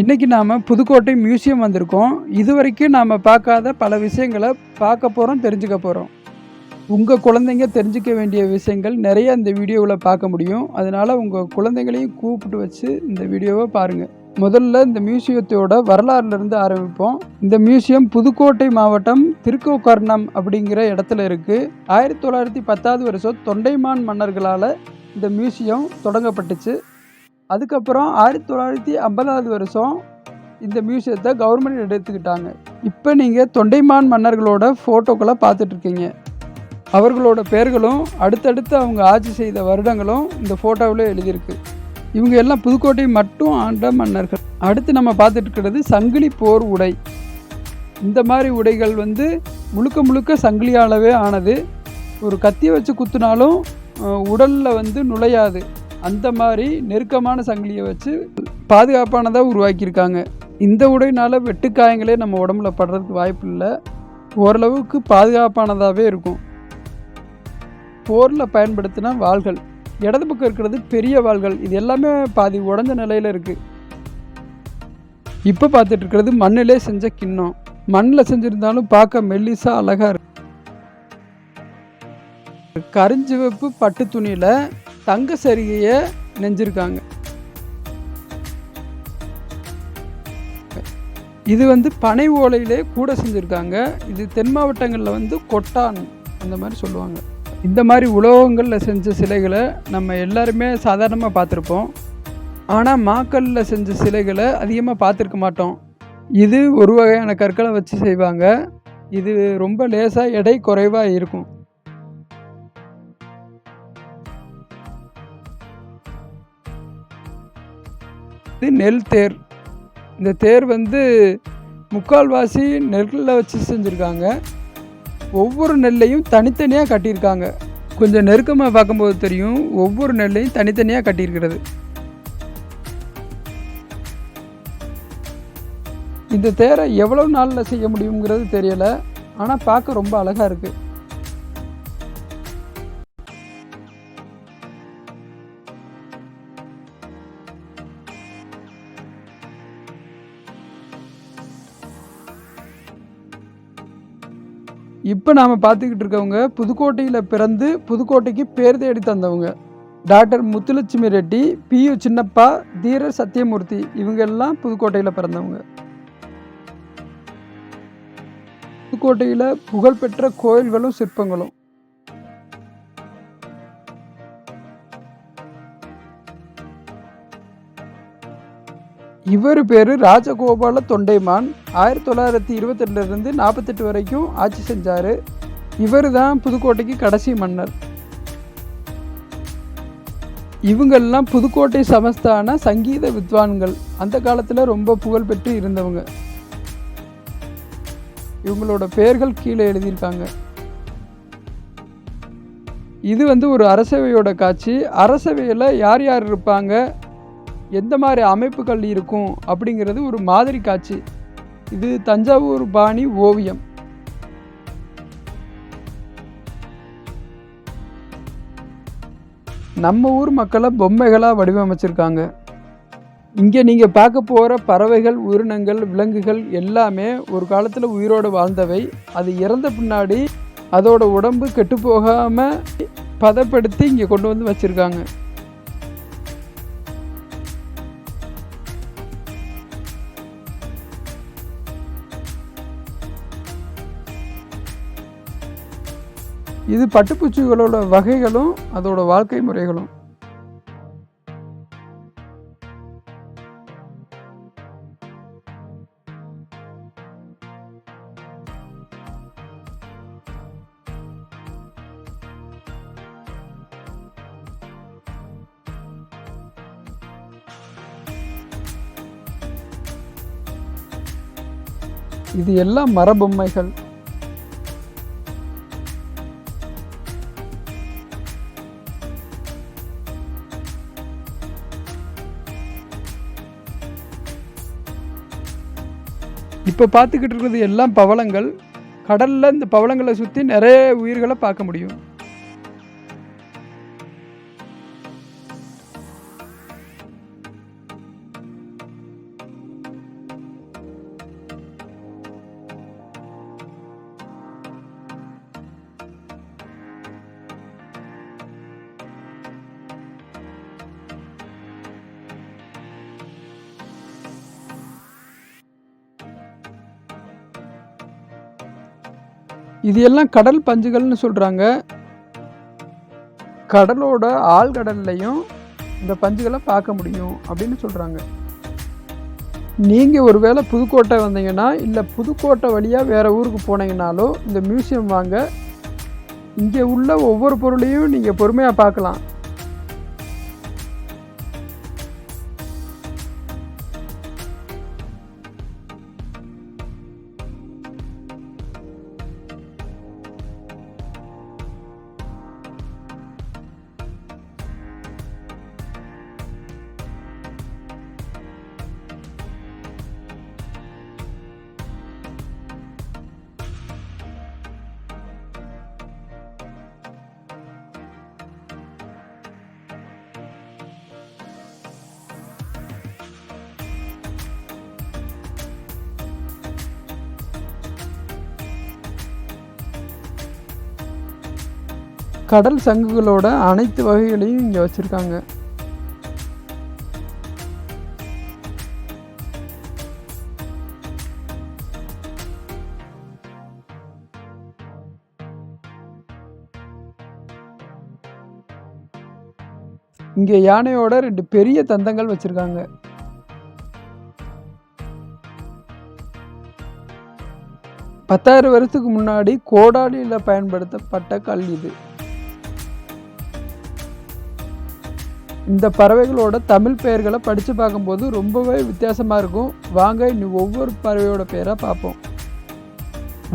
இன்றைக்கி நாம் புதுக்கோட்டை மியூசியம் வந்திருக்கோம். இது வரைக்கும் நாம் பார்க்காத பல விஷயங்களை பார்க்க போகிறோம் தெரிஞ்சுக்க போகிறோம் உங்கள் குழந்தைங்க தெரிஞ்சுக்க வேண்டிய விஷயங்கள் நிறைய இந்த வீடியோவில் பார்க்க முடியும். அதனால் உங்கள் குழந்தைங்களையும் கூப்பிட்டு வச்சு இந்த வீடியோவை பாருங்கள் முதல்ல இந்த மியூசியத்தோட வரலாறுலேருந்து ஆரம்பிப்போம். இந்த மியூசியம் புதுக்கோட்டை மாவட்டம் திருக்கோக்கர்ணம் அப்படிங்கிற இடத்துல இருக்குது ஆயிரத்தி தொள்ளாயிரத்தி பத்தாவது வருஷம் தொண்டைமான் மன்னர்களால் இந்த மியூசியம் தொடங்கப்பட்டுச்சு. அதுக்கப்புறம் ஆயிரத்தி தொள்ளாயிரத்தி ஐம்பதாவது வருஷம் இந்த மியூசியத்தை கவர்மெண்ட் எடுத்துக்கிட்டாங்க. இப்போ நீங்கள் தொண்டைமான் மன்னர்களோட ஃபோட்டோக்களை பார்த்துட்ருக்கீங்க. அவர்களோட பெயர்களும் அடுத்தடுத்து அவங்க ஆட்சி செய்த வருடங்களும் இந்த ஃபோட்டோவில் எழுதியிருக்கு. இவங்க எல்லாம் புதுக்கோட்டை மட்டும் ஆண்ட மன்னர்கள். அடுத்து நம்ம பார்த்துட்டு இருக்கிறது சங்கிலி போர் உடை. இந்த மாதிரி உடைகள் வந்து முழுக்க முழுக்க சங்கிலியாலவே ஆனது. ஒரு கத்தி வச்சு குத்துனாலும் உடலில் வந்து நுழையாது. அந்த மாதிரி நெருக்கமான சங்கிலியை வச்சு பாதுகாப்பானதாக உருவாக்கியிருக்காங்க. இந்த உடையினால் வெட்டுக்காயங்களே நம்ம உடம்புல படுறதுக்கு வாய்ப்பு இல்லை. ஓரளவுக்கு பாதுகாப்பானதாகவே இருக்கும். போரில் பயன்படுத்தின வாள்கள். இடது பக்கம் இருக்கிறது பெரிய வாள்கள். இது எல்லாமே பாதி உடஞ்ச நிலையில் இருக்குது இப்போ பார்த்துட்டு இருக்கிறது மண்ணிலே செஞ்ச கிண்ணம். மண்ணில் செஞ்சுருந்தாலும் பார்க்க மெல்லிசா அழகாக இருக்கு. கரிஞ்சிவப்பு பட்டு துணியில் தங்க சரிகையை நெஞ்சிருக்காங்க. இது வந்து பனை ஓலையிலே கூட செஞ்சுருக்காங்க. இது தென் மாவட்டங்களில் வந்து கொட்டான் அந்த மாதிரி சொல்லுவாங்க. இந்த மாதிரி உலோகங்களில் செஞ்ச சிலைகளை நம்ம எல்லாருமே சாதாரணமாக பார்த்துருப்போம். ஆனால் மாக்கல்லில் செஞ்ச சிலைகளை அதிகமாக பார்த்துருக்க மாட்டோம். இது ஒரு வகையான கற்களை வச்சு செய்வாங்க. இது ரொம்ப லேசாக எடை குறைவாக இருக்கும். இது நெல் தேர். இந்த தேர் வந்து முக்கால்வாசி நெல்லில் வச்சு செஞ்சுருக்காங்க. ஒவ்வொரு நெல்லையும் தனித்தனியாக கட்டியிருக்காங்க. கொஞ்சம் நெருக்கமாக பார்க்கும்போது தெரியும் ஒவ்வொரு நெல்லையும் தனித்தனியாக கட்டியிருக்கிறது. இந்த தேரை எவ்வளோ நாளில் செய்ய முடியுங்கிறது தெரியலை. ஆனால் பார்க்க ரொம்ப அழகாக இருக்குது இப்போ நாம் பார்த்துக்கிட்டு இருக்கவங்க புதுக்கோட்டையில் பிறந்து புதுக்கோட்டைக்கு பேர் தேடி தந்தவங்க. Doctor Muthulakshmi Reddy P U Chinnappa Dheera Sathyamurthy இவங்க எல்லாம் புதுக்கோட்டையில் பிறந்தவங்க. புதுக்கோட்டையில் புகழ்பெற்ற கோயில்களும் சிற்பங்களும். இவர் பேர் ராஜகோபால தொண்டைமான். ஆயிரத்தி தொள்ளாயிரத்தி இருபத்தெட்டுலேருந்து நாற்பத்தெட்டு வரைக்கும் ஆட்சி செஞ்சார். இவர் தான் புதுக்கோட்டைக்கு கடைசி மன்னர். இவங்கெல்லாம் புதுக்கோட்டை சமஸ்தான சங்கீத வித்வான்கள். அந்த காலத்தில் ரொம்ப புகழ்பெற்று இருந்தவங்க. இவங்களோட பெயர்கள் கீழே எழுதியிருக்காங்க. இது வந்து ஒரு அரசவையோட காட்சி. அரசவையில் யார் யார் இருப்பாங்க? எந்த மாதிரி அமைப்புகள் இருக்கும் அப்படிங்கிறது ஒரு மாதிரி காட்சி. இது தஞ்சாவூர் பாணி ஓவியம். நம்ம ஊர் மக்களை பொம்மைகளாக வடிவமைச்சிருக்காங்க. இங்கே நீங்கள் பார்க்க போகிற பறவைகள் உயிரினங்கள் விலங்குகள் எல்லாமே ஒரு காலத்தில் உயிரோடு வாழ்ந்தவை. அது இறந்த பின்னாடி அதோட உடம்பு கெட்டு போகாமல் பதப்படுத்தி இங்கே கொண்டு வந்து வச்சுருக்காங்க. இது பட்டுப்பூச்சிகளோட வகைகளும் அதோட வாழ்க்கை முறைகளும். இது எல்லாம் மரபொம்மைகள். இப்போ பார்த்துக்கிட்டு இருக்கிறது எல்லாம் பவளங்கள். கடலில் இந்த பவளங்களை சுற்றி நிறைய உயிர்களை பார்க்க முடியும். இது எல்லாம் கடல் பஞ்சுகள்னு சொல்கிறாங்க கடலோட ஆழ்கடல்லையும் இந்த பஞ்சுகளை பார்க்க முடியும் அப்படின்னு சொல்கிறாங்க நீங்கள் ஒருவேளை புதுக்கோட்டை வந்தீங்கன்னா இல்லை புதுக்கோட்டை வழியாக வேறு ஊருக்கு போனீங்கனாலோ இந்த மியூசியம் வாங்க. இங்கே உள்ள ஒவ்வொரு பொருளையும் நீங்கள் பொறுமையாக பார்க்கலாம். கடல் சங்குகளோட அனைத்து வகைகளையும் இங்கே வச்சுருக்காங்க. இங்கே யானையோட ரெண்டு பெரிய தந்தங்கள் வச்சுருக்காங்க. பத்தாயிரம் வருஷத்துக்கு முன்னாடி கோடாலியில் பயன்படுத்தப்பட்ட கல் இது. இந்த பறவைகளோட தமிழ் பெயர்களை படித்து பார்க்கும்போது ரொம்பவே வித்தியாசமாக இருக்கும். வாங்க இனி ஒவ்வொரு பறவையோட பெயராக பார்ப்போம்.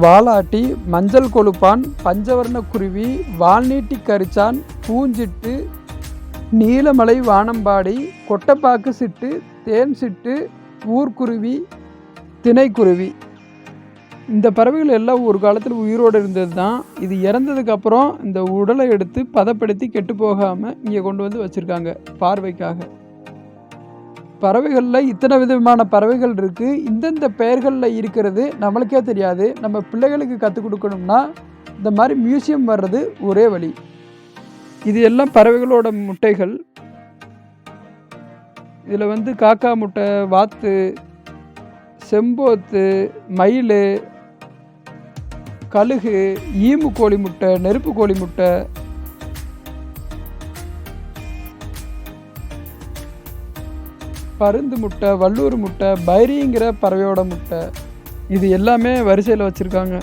வாலாட்டி மஞ்சள் கொழுப்பான் பஞ்சவர்ண குருவி வால்நீட்டி கரிச்சான் பூஞ்சிட்டு நீலமலை வானம்பாடி கொட்டப்பாக்கு சிட்டு தேன் சிட்டு ஊர்க்குருவி திணைக்குருவி. இந்த பறவைகள் எல்லாம் ஒரு காலத்தில் உயிரோடு இருந்தது தான் இது இறந்ததுக்கப்புறம் இந்த உடலை எடுத்து பதப்படுத்தி கெட்டு போகாமல் இங்கே கொண்டு வந்து வச்சுருக்காங்க பார்வைக்காக. பறவைகளில் இத்தனை விதமான பறவைகள் இருக்குது இந்தந்த பெயர்களில் இருக்கிறது நம்மளுக்கே தெரியாது. நம்ம பிள்ளைகளுக்கு கற்றுக் கொடுக்கணும்னா இந்த மாதிரி மியூசியம் வர்றது ஒரே வழி. இது எல்லாம் பறவைகளோட முட்டைகள். இதில் வந்து காக்கா முட்டை வாத்து செம்போத்து மயில் கழுகு ஈமு கோழி முட்டை நெருப்பு கோழி முட்டை. பருந்து முட்டை வள்ளூர் முட்டை பைரிங்கிற பறவையோட முட்டை. இது எல்லாமே வரிசையில் வச்சுருக்காங்க.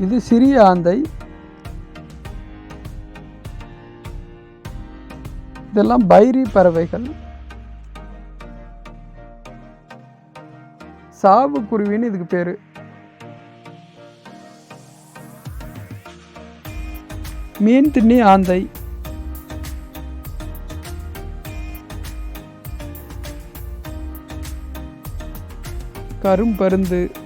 இது சிறிய ஆந்தை. இதெல்லாம் பைரி பறவைகள். சாவு குருவின்னு இதுக்கு பேர். மீன் திண்ணி ஆந்தை. கரும்பருந்து.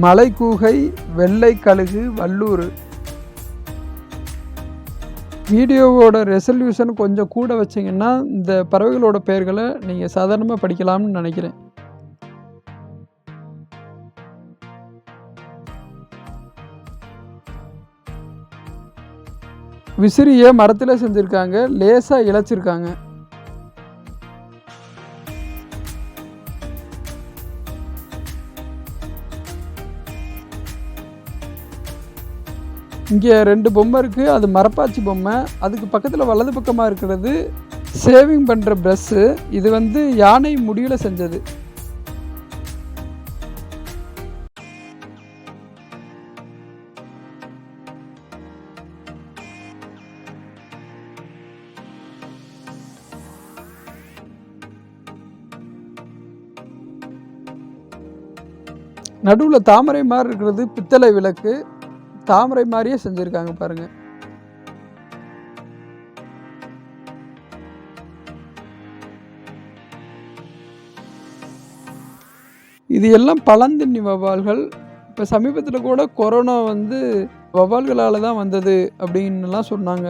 மலைக்கூகை வெள்ளை கழுகு வல்லூர் வீடியோவோட ரெசல்யூஷன் கொஞ்சம் கூட வச்சிங்கன்னா இந்த பறவைகளோட பெயர்களை நீங்கள் சாதாரணமாக படிக்கலாம்னு நினைக்கிறேன். விசிறியை மரத்தில் செஞ்சுருக்காங்க லேசாக இழைச்சிருக்காங்க. இங்கே ரெண்டு பொம்மை இருக்குது அது மரப்பாச்சி பொம்மை. அதுக்கு பக்கத்தில் வலது பக்கமாக இருக்கிறது சேவிங் பண்ணுற ப்ரெஸ்ஸு இது வந்து யானை முடியில் செஞ்சது. நடுவில் தாமரை மாதிரி இருக்கிறது பித்தளை விளக்கு. தாமரை மாதிரியே செஞ்சுருக்காங்க பாருங்கள் இது எல்லாம் பழந்தின்னி வவால்கள். இப்போ சமீபத்தில் கூட கொரோனா வந்து வவால்களால் தான் வந்தது அப்படின்னுலாம் சொன்னாங்க.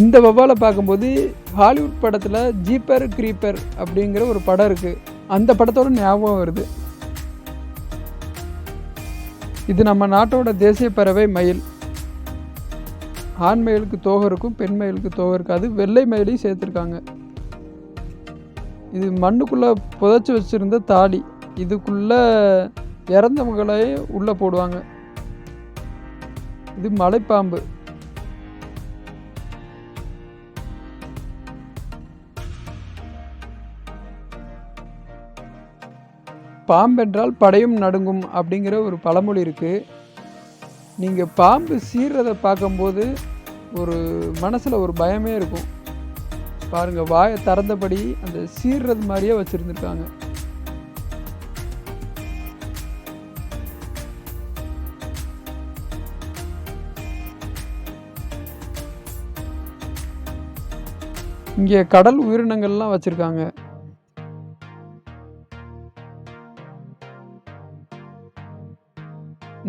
இந்த வவ்வாலை பார்க்கும்போது ஹாலிவுட் படத்தில் ஜீப்பர் க்ரீப்பர் அப்படிங்கிற ஒரு படம் இருக்குது அந்த படத்தோட ஞாபகம் வருது. இது நம்ம நாட்டோட தேசிய பறவை மயில். ஆண் மயிலுக்கு தோகை இருக்கும் பெண் மயிலுக்கு தோகை இருக்காது. வெள்ளை மயிலையும் சேர்த்துருக்காங்க. இது மண்ணுக்குள்ளே புதைச்சி வச்சுருந்த தாலி. இதுக்குள்ளே இறந்தவங்களே உள்ளே போடுவாங்க. இது மலைப்பாம்பு. பாம்பென்றால் படையும் நடுங்கும் அப்படிங்கிற ஒரு பழமொழி இருக்குது நீங்கள் பாம்பு சீர்றதை பார்க்கும்போது ஒரு மனசில் ஒரு பயமே இருக்கும். பாருங்கள் வாயை திறந்தபடி அந்த சீர்றது மாதிரியே வச்சுருந்துருக்காங்க. இங்கே கடல் உயிரினங்கள்லாம் வச்சுருக்காங்க.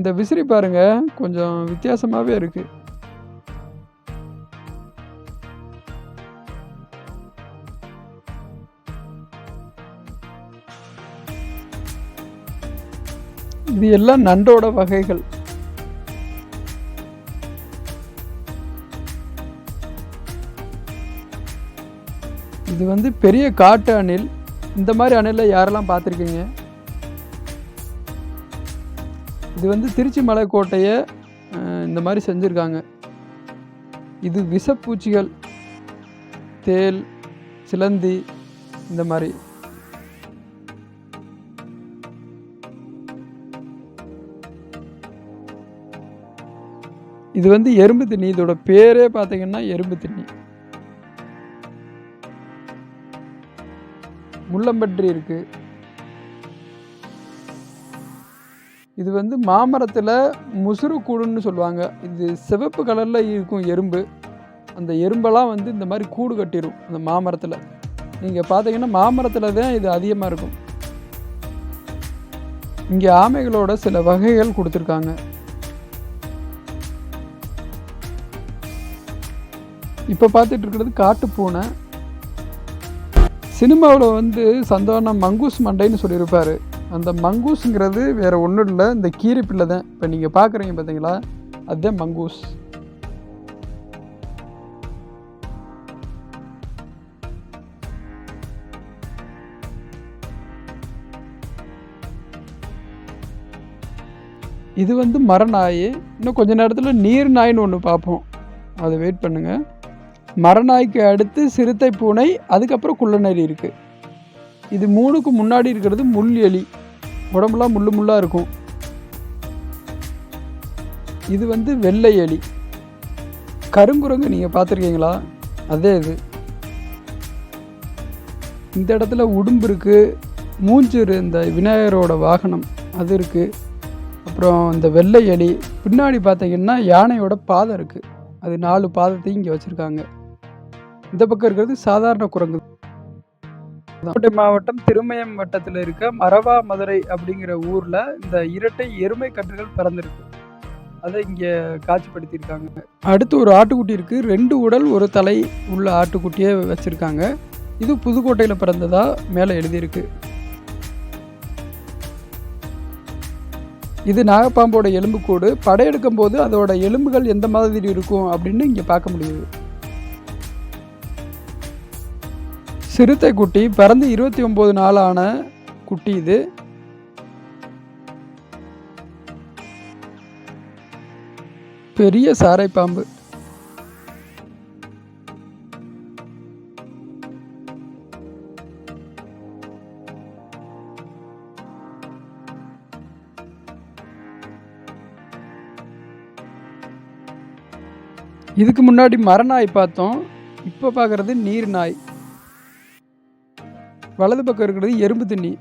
இந்த விசிறி பாருங்க கொஞ்சம் வித்தியாசமாகவே இருக்குது இது எல்லாம் நண்டோட வகைகள். இது வந்து பெரிய காட்டு அணில். இந்த மாதிரி அணிலில் யாரெல்லாம் பார்த்துருக்கீங்க? இது வந்து திருச்சி மலைக்கோட்டையை இந்த மாதிரி செஞ்சுருக்காங்க. இது விஷப்பூச்சிகள் தேல் சிலந்தி இந்த மாதிரி. இது வந்து எறும்பு தண்ணி. இதோட பேரே பார்த்தீங்கன்னா எறும்பு தண்ணி. முள்ளம்பன்றி இருக்குது இது வந்து மாமரத்தில் முசுறு கூடுன்னு சொல்லுவாங்க. இது சிவப்பு கலரில் இருக்கும் எறும்பு. அந்த எறும்பெல்லாம் வந்து இந்த மாதிரி கூடு கட்டிடும் அந்த மாமரத்தில். நீங்கள் பார்த்தீங்கன்னா மாமரத்தில் தான் இது அதிகமாக இருக்கும். இங்கே ஆமைகளோட சில வகைகள் கொடுத்துருக்காங்க. இப்போ பார்த்துட்டு இருக்கிறது காட்டுப்பூனை சினிமாவில் வந்து சந்தானம் மங்கூஸ் மண்டைன்னு சொல்லியிருப்பார். அந்த மங்கூஸுங்கிறது வேறு ஒன்றும் இல்லை. இந்த கீரிப்பிள்ளை தான் இப்போ நீங்கள் பார்க்குறீங்க பார்த்தீங்களா அதுதான் மங்கூஸ். இது வந்து மரநாய். இன்னும் கொஞ்ச நேரத்தில் நீர் நாய்னு ஒன்று பார்ப்போம். அதை வெயிட் பண்ணுங்கள் மரநாய்க்கு அடுத்து சிறுத்தை பூனை அதுக்கப்புறம் குள்ளநரி இருக்குது இது மூணுக்கு முன்னாடி இருக்கிறது முள் எலி உடம்புலாம் முள்ளு முள்ளாக இருக்கும். இது வந்து வெள்ளை எலி. கருங்குரங்கு நீங்கள் பார்த்துருக்கீங்களா? அதே இது. இந்த இடத்துல உடும்பு இருக்குது மூஞ்சூர் இந்த விநாயகரோட வாகனம் அது இருக்குது அப்புறம் இந்த வெள்ளை எலி. பின்னாடி பார்த்தீங்கன்னா யானையோட பாதம் இருக்குது அது நாலு பாதத்தையும் இங்கே வச்சுருக்காங்க. இந்த பக்கம் இருக்கிறது சாதாரண குரங்கு. கோட்டை மாவட்டம் திருமயம் வட்டத்தில் இருக்க மரவா மதுரை அப்படிங்கிற ஊரில் இந்த இரட்டை எருமை கன்றுகள் பிறந்திருக்கு. அதை இங்கே காட்சிப்படுத்தியிருக்காங்க. அடுத்து ஒரு ஆட்டுக்குட்டி இருக்குது ரெண்டு உடல் ஒரு தலை உள்ள ஆட்டுக்குட்டியை வச்சுருக்காங்க. இது புதுக்கோட்டையில் பிறந்ததாக மேலே எழுதியிருக்கு. இது நாகப்பாம்போட எலும்புக்கூடு. படையெடுக்கும் போது அதோட எலும்புகள் எந்த மாதிரி இருக்கும் அப்படின்னு இங்கே பார்க்க முடியுது. சிறுத்தை குட்டி பிறந்து இருபத்தி ஒம்பது நாளான குட்டி இது. பெரிய சாரை பாம்பு. இதுக்கு முன்னாடி மரநாய் பார்த்தோம் இப்போ பார்க்குறது நீர் நாய் வலது பக்கம் இருக்கிறது எறும்பு தண்ணி.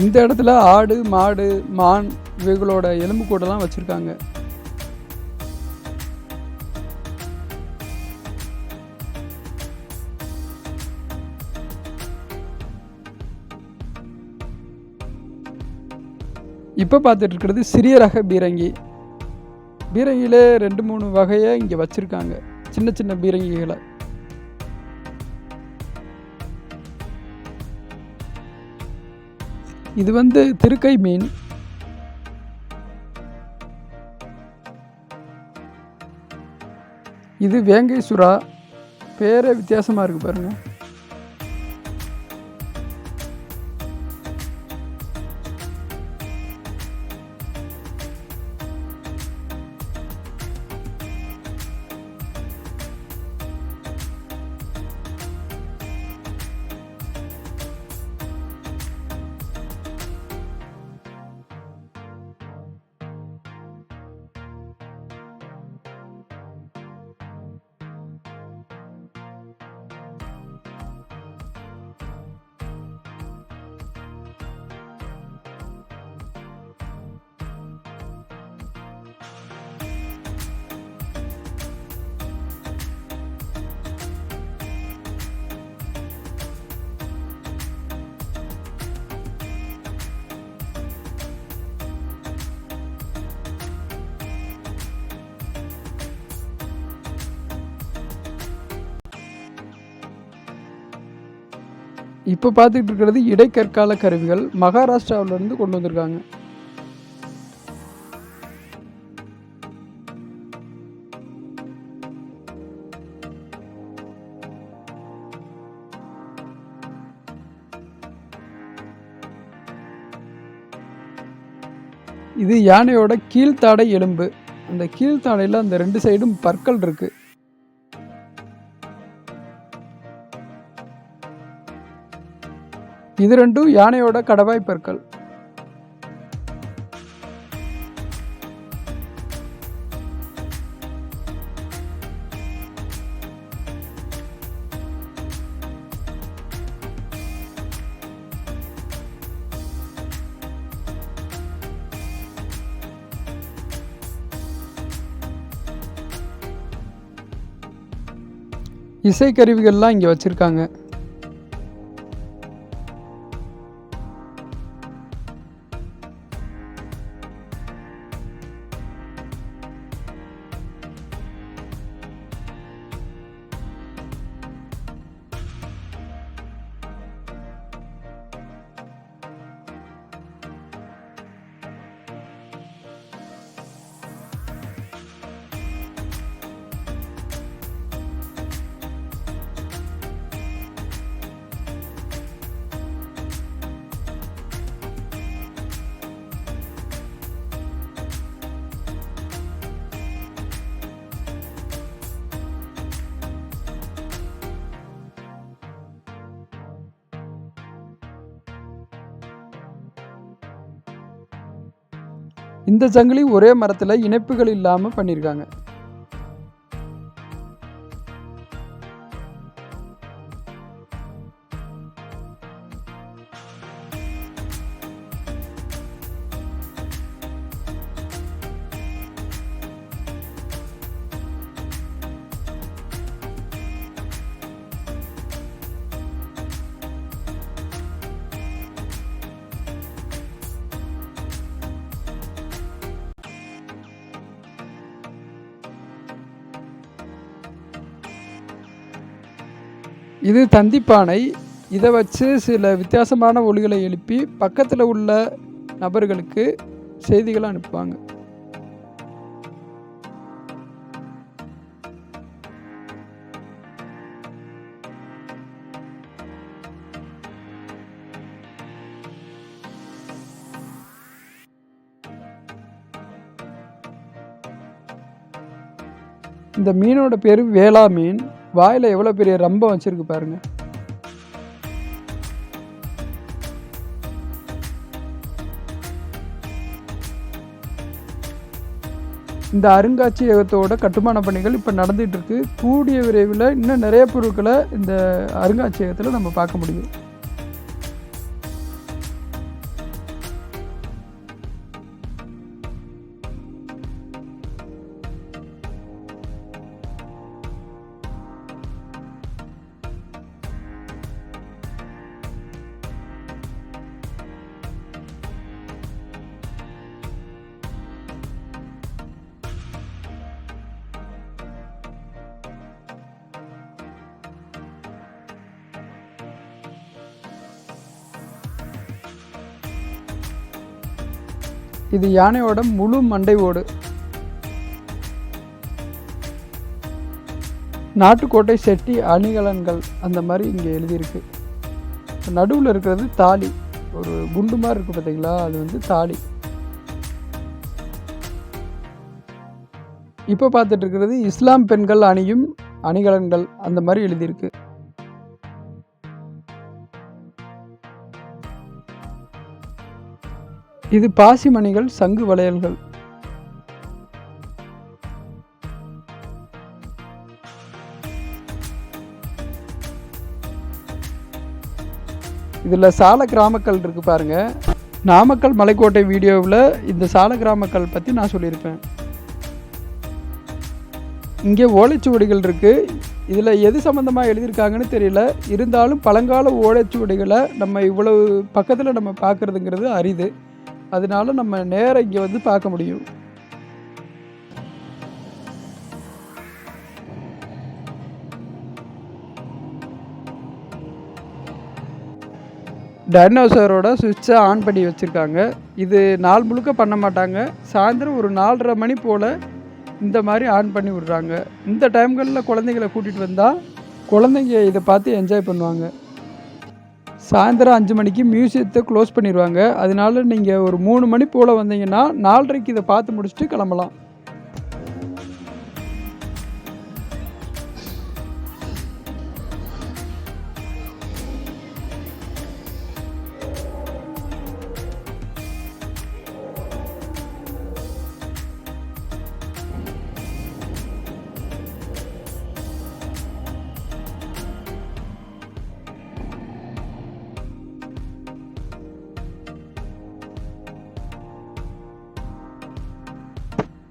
இந்த இடத்துல ஆடு மாடு மான் இவைகளோட எலும்பு கூடலாம் வச்சுருக்காங்க. இப்போ பார்த்துட்டு இருக்கிறது சிறிய ரக பீரங்கி. பீரங்கியிலே ரெண்டு மூணு வகையை இங்கே வச்சுருக்காங்க. சின்ன சின்ன பீரங்கிகளை. இது வந்து திருக்கை மீன். இது வேங்கை சுறா. பேரே வித்தியாசமாக இருக்குது பாருங்கள் இப்போ பார்த்துக்கிட்டு இருக்கிறது இடைக்கற்கால கருவிகள் மகாராஷ்டிராவிலேருந்து கொண்டு வந்திருக்காங்க. இது யானையோட கீழ்த்தாடை எலும்பு. அந்த கீழ்த்தாடையில் அந்த ரெண்டு சைடும் பற்கள் இருக்குது இது ரெண்டும் யானையோட கடவாய் பற்கள் இசைக்கருவிகள்லாம் இங்கே வச்சுருக்காங்க. இந்த சங்கிலி ஒரே மரத்தில் இணைப்புகள் இல்லாமல் பண்ணியிருக்காங்க இது தந்திப்பானை. இதை வச்சு சில வித்தியாசமான ஒலிகளை எழுப்பி பக்கத்தில் உள்ள நபர்களுக்கு செய்திகளை அனுப்புவாங்க. இந்த மீனோட பேர் வேளா மீன் வாயில் எவ்வளோ பெரிய ரம்பம் வச்சுருக்கு பாருங்க. இந்த அருங்காட்சியகத்தோட கட்டுமான பணிகள் இப்போ நடந்துட்டு இருக்கு. கூடிய விரைவில் இன்னும் நிறைய பொருட்களை இந்த அருங்காட்சியகத்தில் நம்ம பார்க்க முடியும். இது யானையோட முழு மண்டை ஓடு நாட்டுக்கோட்டை செட்டி அணிகலன்கள் அந்த மாதிரி இங்கே எழுதியிருக்கு. நடுவில் இருக்கிறது தாலி. ஒரு குண்டு மாதிரி இருக்குது பார்த்தீங்களா? அது வந்து தாலி. இப்போ பார்த்துட்டு இருக்கிறது இஸ்லாம் பெண்கள் அணியும் அணிகலன்கள் அந்த மாதிரி எழுதியிருக்கு. இது பாசிமணிகள் சங்கு வளையல்கள். இதில் சால கிராமக்கல் இருக்கு பாருங்க. நாமக்கல் மலைக்கோட்டை வீடியோவில் இந்த சால கிராமக்கல் பற்றி நான் சொல்லியிருப்பேன். இங்கே ஓலைச்சுவடிகள் இருக்குது இதில் எது சம்மந்தமாக எழுதியிருக்காங்கன்னு தெரியல. இருந்தாலும் பழங்கால ஓலைச்சுவடிகளை நம்ம இவ்வளவு பக்கத்தில் நம்ம பார்க்குறதுங்கிறது அரிது. அதனால நம்ம நேராக இங்கே வந்து பார்க்க முடியும். டைனோசரோட சுவிட்சை ஆன் பண்ணி வச்சுருக்காங்க. இது நாள் முழுக்க பண்ண மாட்டாங்க. சாயந்தரம் ஒரு நாலரை மணி போல் இந்த மாதிரி ஆன் பண்ணி விட்றாங்க. இந்த டைம்களில் குழந்தைங்களை கூட்டிகிட்டு வந்தால் குழந்தைங்க இதை பார்த்து என்ஜாய் பண்ணுவாங்க. சாயந்தரம் அஞ்சு மணிக்கு மியூசியத்தை க்ளோஸ் பண்ணிடுவாங்க. அதனால நீங்கள் ஒரு மூணு மணி போல் வந்தீங்கன்னா நாலரைக்கு இதை பார்த்து முடிச்சுட்டு கிளம்பலாம்.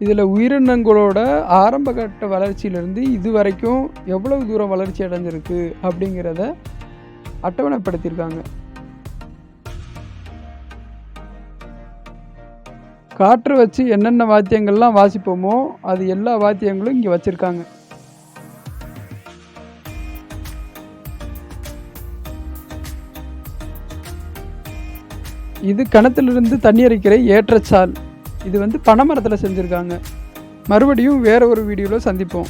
இதில் உயிரினங்களோட ஆரம்ப கட்ட வளர்ச்சியிலேருந்து இது வரைக்கும் எவ்வளவு தூரம் வளர்ச்சி அடைஞ்சிருக்கு அப்படிங்கிறத அட்டவணைப்படுத்தியிருக்காங்க. காற்று வச்சு என்னென்ன வாத்தியங்கள்லாம் வாசிப்போமோ அது எல்லா வாத்தியங்களும் இங்கே வச்சுருக்காங்க. இது கிணத்துலேருந்து தண்ணி அரைக்கிற ஏற்றச்சால். இது வந்து பனைமரத்தில் செஞ்சுருக்காங்க. மறுபடியும் வேறு ஒரு வீடியோவில் சந்திப்போம்.